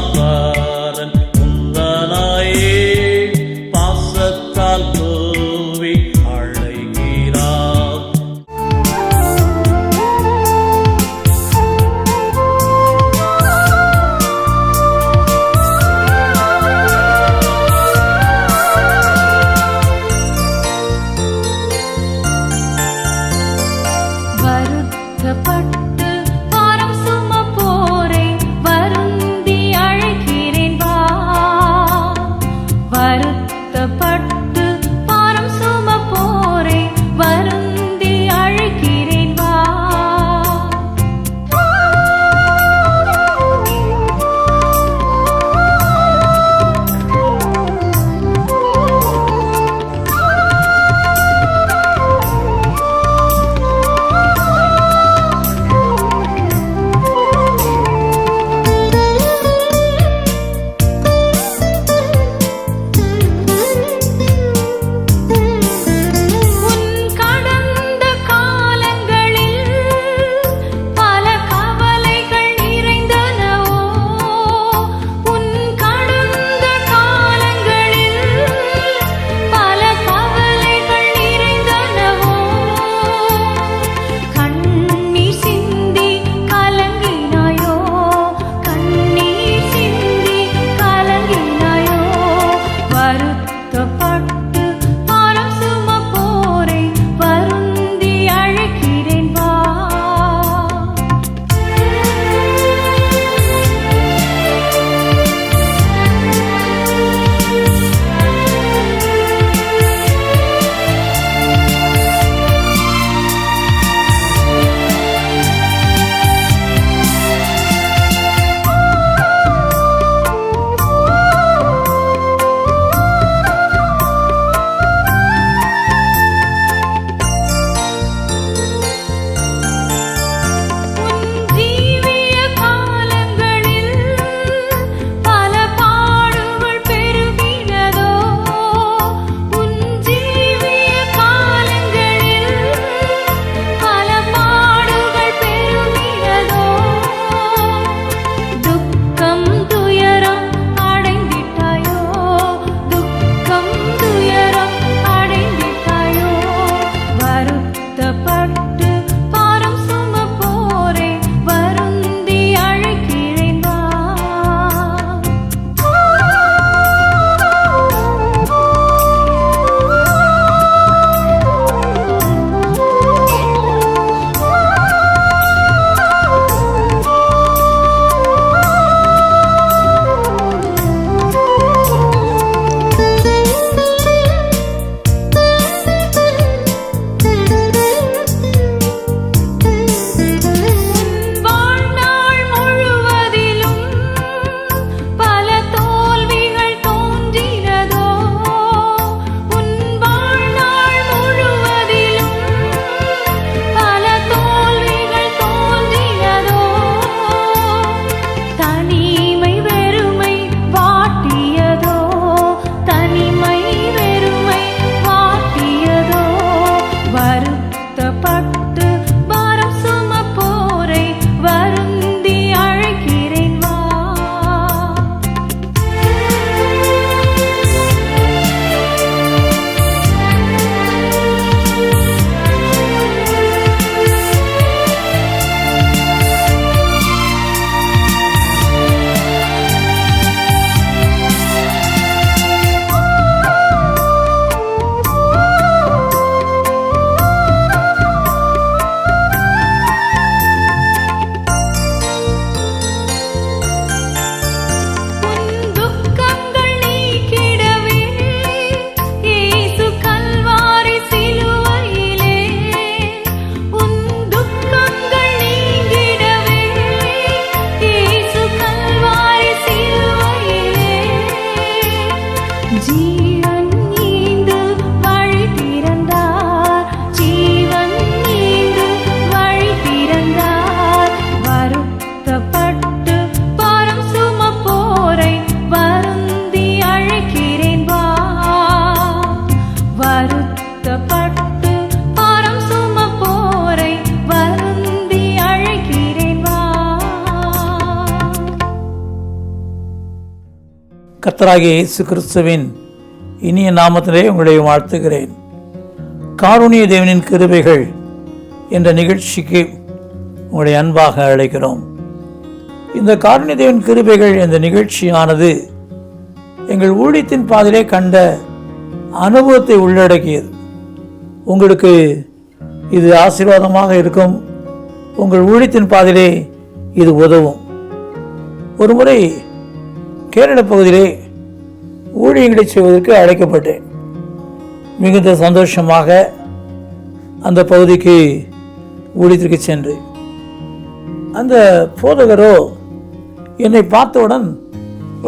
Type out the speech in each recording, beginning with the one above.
மாசில்லா பாரன் பாசத்தால் தூவி அழைகிறார். கத்தராகிய இயேசு கிறிஸ்துவின் இனிய நாமத்திலே உங்களை வாழ்த்துகிறேன். காருணிய தேவனின் கிருபைகள் என்ற நிகழ்ச்சிக்கு உங்களை அன்பாக அழைக்கிறோம். இந்த காருணிய தேவன் கிருபைகள் என்ற நிகழ்ச்சியானது எங்கள் ஊழியத்தின் பாதிலே கண்ட அனுபவத்தை உள்ளடக்கியது. உங்களுக்கு இது ஆசீர்வாதமாக இருக்கும். உங்கள் ஊழியத்தின் பாதிலே இது உதவும். ஒரு முறை கேரள பகுதியிலே ஊழியங்களை செய்வதற்கு அழைக்கப்பட்டேன். மிகுந்த சந்தோஷமாக அந்த பகுதிக்கு ஊழியத்திற்கு சென்று அந்த போதகரோ என்னை பார்த்தவுடன்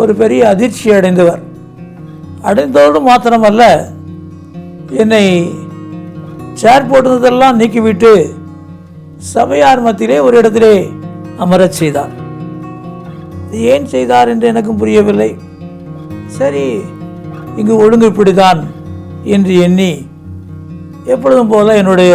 ஒரு பெரிய அதிர்ச்சி அடைந்தவர். அடைந்ததோடு மாத்திரமல்ல என்னை சேர் போட்டதெல்லாம் நீக்கிவிட்டு சபையார் மத்தியிலே ஒரு இடத்திலே அமரச் செய்தார். ஏன் செய்தார் என்று எனக்கும் புரியவில்லை. சரி இங்கு ஒழுங்கு இப்படிதான் என்று எண்ணி எப்பொழுதும் போல என்னுடைய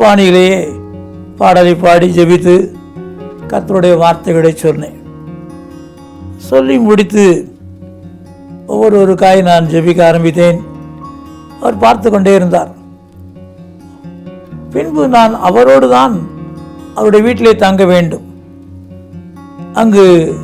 பாணியிலேயே பாடலை பாடி ஜெபித்து கத்தருடைய வார்த்தைகளை சொன்னேன். சொல்லி முடித்து ஒவ்வொரு ஒரு காய் நான் ஜெபிக்க ஆரம்பித்தேன். அவர் பார்த்து கொண்டே இருந்தார். பின்பு நான் அவரோடு தான் அவருடைய வீட்டிலே தங்க வேண்டும். அங்கு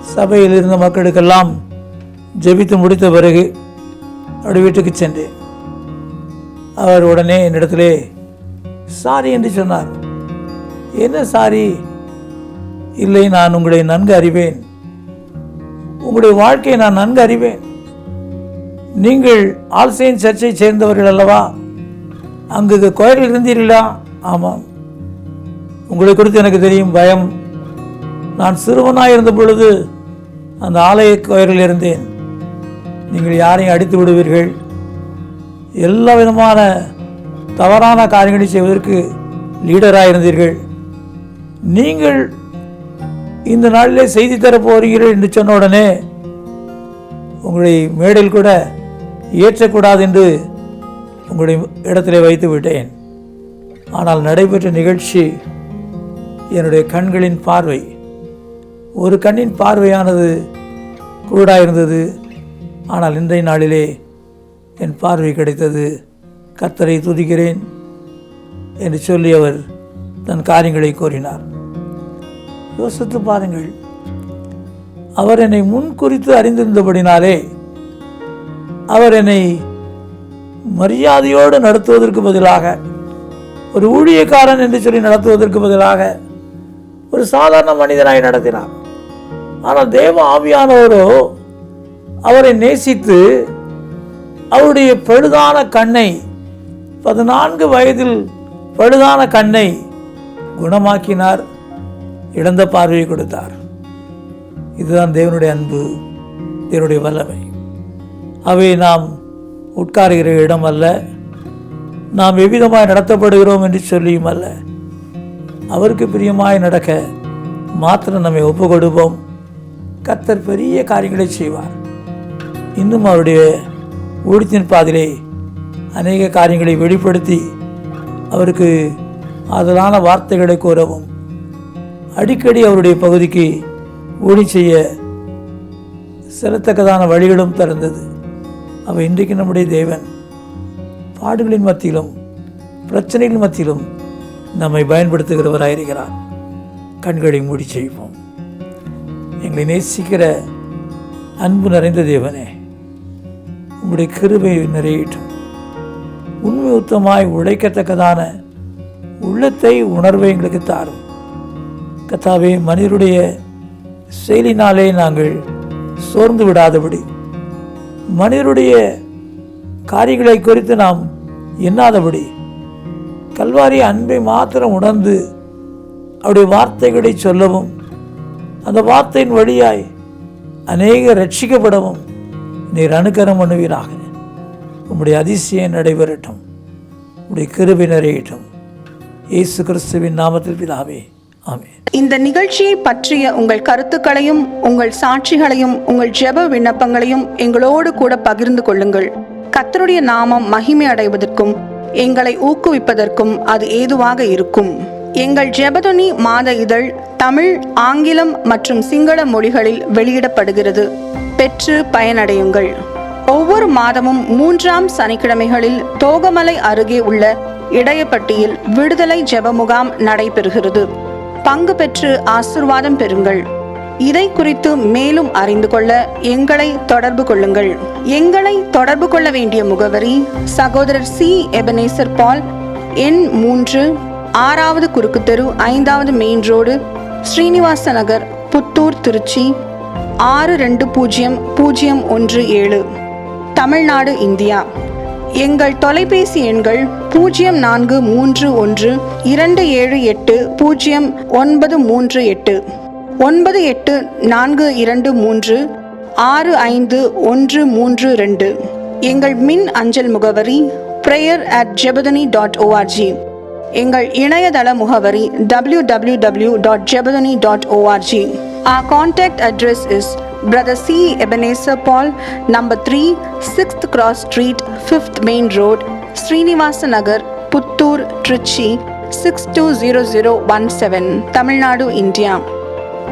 சபையில் இருந்த மக்களுக்கெல்லாம் ஜெபித்து முடித்த பிறகு அவருடைய வீட்டுக்கு சென்றேன். அவர் உடனே என்னிடத்திலே சாரி என்று சொன்னார். என்ன சாரி? இல்லை நான் உங்களை நன்கு அறிவேன். உங்களுடைய வாழ்க்கையை நான் நன்கு அறிவேன். நீங்கள் ஆல்சைன் சர்ச்சை சேர்ந்தவர்கள் அல்லவா? அங்கு கோயிலில் இருந்தீர்களா? ஆமாம். உங்களை குறித்து எனக்கு தெரியும் பயம் நான் சிறுவனாக இருந்த பொழுது அந்த ஆலய கோயிலில் இருந்தேன். நீங்கள் யாரையும் அடித்து விடுவீர்கள். எல்லா விதமான தவறான காரியங்களை செய்வதற்கு லீடராக இருந்தீர்கள். நீங்கள் இந்த நாளிலே செய்தி தர போகிறீர்கள் என்று சொன்ன உடனே உங்களை மேடையில் கூட ஏற்றக்கூடாது என்று உங்களுடைய இடத்திலே வைத்து விட்டேன். ஆனால் நடைபெற்ற நிகழ்ச்சி என்னுடைய கண்களின் பார்வை ஒரு கண்ணின் பார்வையானது குருடாயிருந்தது. ஆனால் இன்றைய நாளிலே என் பார்வை கிடைத்தது கத்தரை துதிக்கிறேன் என்று சொல்லி அவர் தன் காரியங்களை கூறினார் யோசித்து பாருங்கள் அவர் என்னை முன் குறித்து அறிந்திருந்தபடினாலே அவர் என்னை மரியாதையோடு நடத்துவதற்கு பதிலாக ஒரு ஊழியக்காரன் என்று சொல்லி நடத்துவதற்கு பதிலாக ஒரு சாதாரண மனிதனாய் நடத்தினார். ஆனால் தேவ ஆவியானவரோ அவரை நேசித்து அவருடைய பழுதான கண்ணை பதினான்கு வயதில் பழுதான கண்ணை குணமாக்கினார் இழந்த பார்வையை கொடுத்தார். இதுதான் தேவனுடைய அன்பு தேவனுடைய வல்லமை. அவை நாம் உட்காருகிற இடம் அல்ல நாம் எவ்விதமாய் நடத்தப்படுகிறோம் என்று சொல்லியும் அல்ல. அவருக்கு பிரியமாய் நடக்க மாத்திரம் நம்மை ஒப்பு கொடுப்போம் கத்தர் பெரிய காரியங்களை செய்வார். இன்னும் அவருடைய ஊழியத்தின் பாதிலே அநேக காரியங்களை வெளிப்படுத்தி அவருக்கு ஆதலான வார்த்தைகளை கூறவும். அடிக்கடி அவருடைய பகுதிக்கு ஊழி செய்ய செல்லத்தக்கதான வழிகளும் திறந்தது. அவ இன்றைக்கு நம்முடைய தேவன். பாடுகளின் மத்தியிலும் பிரச்சனைகள் மத்தியிலும் நம்மை பயன்படுத்துகிறவராயிருக்கிறார். கண்களை மூடி செய்வோம் எங்களை நேசிக்கிற அன்பு நிறைந்த தேவனே உங்களுடைய கிருபை நிறையட்டும். உண்மை உத்தமாய் உழைக்கத்தக்கதான உள்ளத்தை உணர்வை எங்களுக்கு தாரும். கத்தாவே மனிதருடைய செயலினாலே நாங்கள் சோர்ந்து விடாதபடி மனிதருடைய காரியங்களை குறித்து நாம் எண்ணாதபடி கல்வாரி அன்பை மாத்திரம் உணர்ந்து அவருடைய வார்த்தைகளை சொல்லவும் அந்த வார்த்தையின் வழியாய் அநேக ரட்சிக்கப்படவும் நீர் அனுக்கரம் பண்ணுவீராக. உம்முடைய அதிசயம் நடைபெறட்டும். உம்முடைய கிருபை நிறையட்டும். இயேசு கிறிஸ்துவின் நாமத்தில் பிதாவே ஆமே இந்த நிகழ்ச்சியை பற்றிய உங்கள் கருத்துக்களையும் உங்கள் சாட்சிகளையும் உங்கள் ஜெப விண்ணப்பங்களையும் எங்களோடு கூட பகிர்ந்து கொள்ளுங்கள். கத்தருடைய நாமம் மகிமை அடைவதற்கும் எங்களை ஊக்குவிப்பதற்கும் அது ஏதுவாக இருக்கும். எங்கள் ஜெபதுனி மாத இதழ் தமிழ் ஆங்கிலம் மற்றும் சிங்கள மொழிகளில் வெளியிடப்படுகிறது. பெற்று பயனடையுங்கள். ஒவ்வொரு மாதமும் மூன்றாம் சனிக்கிழமைகளில் தோகமலை அருகே உள்ள இடையப்பட்டியில் விடுதலை ஜெப முகாம் நடைபெறுகிறது. பங்கு பெற்று ஆசிர்வாதம் பெறுங்கள். இதை குறித்து மேலும் அறிந்து கொள்ள எங்களை தொடர்பு கொள்ளுங்கள். எங்களை தொடர்பு கொள்ள வேண்டிய முகவரி சகோதரர் சி. எபனேசர் பால் எண் மூன்று ஆறாவது குறுக்கு தெரு ஐந்தாவது மெயின் ரோடு ஸ்ரீனிவாச நகர் புத்தூர் திருச்சி ஆறு ரெண்டு பூஜ்ஜியம் பூஜ்ஜியம் ஒன்று ஏழு. தமிழ்நாடு இந்தியா. எங்கள் தொலைபேசி எண்கள் பூஜ்ஜியம் நான்கு மூன்று ஒன்று இரண்டு ஏழு எட்டு பூஜ்ஜியம் ஒன்பது மூன்று எட்டு. ஒன்பது எட்டு நான்கு இரண்டு மூன்று ஆறு ஐந்து ஒன்று மூன்று ரெண்டு. எங்கள் மின் அஞ்சல் முகவரி prayer at Jebathani dot O R G எங்கள் இணையதள முகவரி W W W dot Jebathani dot O R G Our contact address is Brother C. Ebenezer Paul, number 3, 6th Cross Street, 5th Main Road, Srinivasa Nagar, Puttur, Trichy, 620017, Tamil Nadu, India.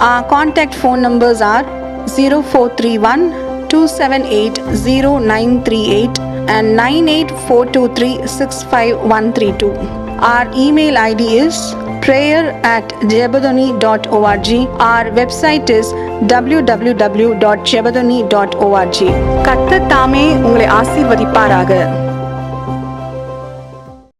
Our contact phone numbers are 0431 278 0938 and 98423 65132. Our email ID is prayer at jebadoni.org. Our website is www.jebadoni.org. கத்த தாமே உங்களை ஆசீர்வதிப்பாராக